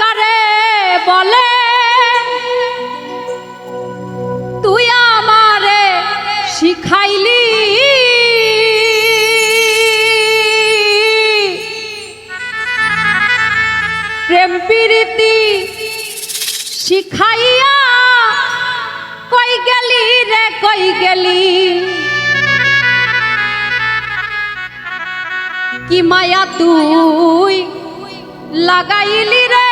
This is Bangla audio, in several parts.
কারে বলে, তুই আমারে শিখাইলি। প্রেম প্রীতি শিখাইয়া কই গেলি রে, কই গেলি? কি মায়া তুই লাগাইলি রে?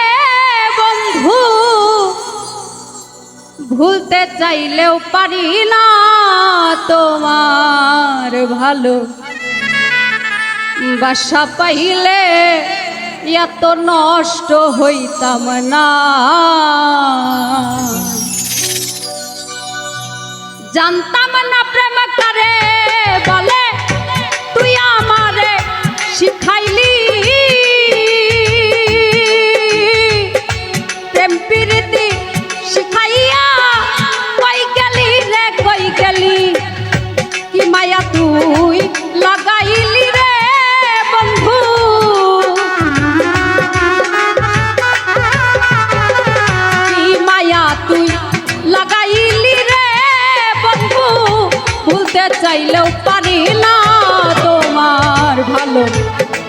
ভুলতে চাইলেও পারি না তোমার ভালো। বাসা পাইলে এত নষ্ট হইতাম না। জানতাম না প্রেম করে। প্রীতি শিখাইয়া কই গেলি রে কই গেলি কি মায়া তুই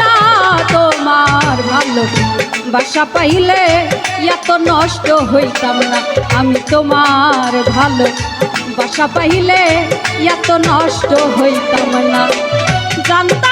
না তোমার ভালো। বাসা পাইলে এত নষ্ট হইতাম না, আমি তোমার ভালো। বাসা পাইলে এত নষ্ট হইতাম না। জানতাম